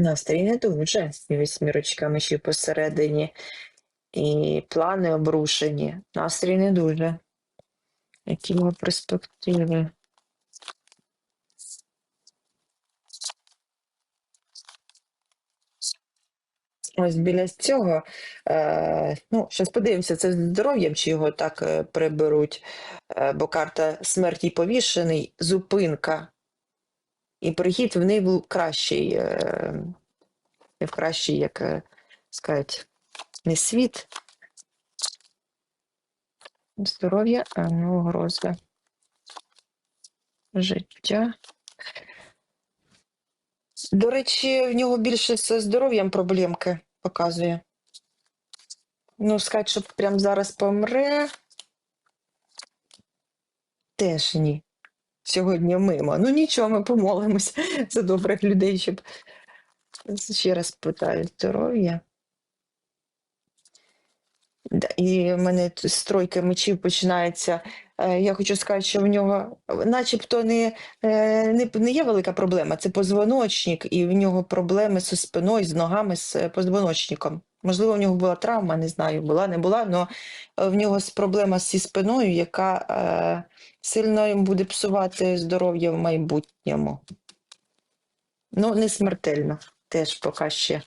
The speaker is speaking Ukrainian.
Настрій не дуже. Вісьмірочка мечів посередині. І плани обрушені. Настрій не дуже. Які його перспективи? Ось біля цього. Е, ну, зараз подивимося, це з здоров'ям, чи його так е, приберуть. Е, бо карта смерті повішений, зупинка. І прихід в неї був кращий. Е, не в кращий, як е, сказати, не світ. Здоров'я, а ну, гроза. Життя. До речі, в нього більше з здоров'ям проблемки показує. Ну, сказати, що прямо зараз помре. Теж ні. Сьогодні мимо. Ну нічого, ми помолимось за добрих людей, щоб ще раз питаю здоров'я. І в мене тройки мечів починається. Е, Я хочу сказати, що в нього начебто не, е, не, не є велика проблема, це позвоночник, і в нього проблеми зі спиною, з ногами, з е, позвоночником. Можливо, в нього була травма, не знаю, була, не була, але в нього проблема зі спиною, яка е, сильно їм буде псувати здоров'я в майбутньому. Ну, не смертельно, теж поки ще.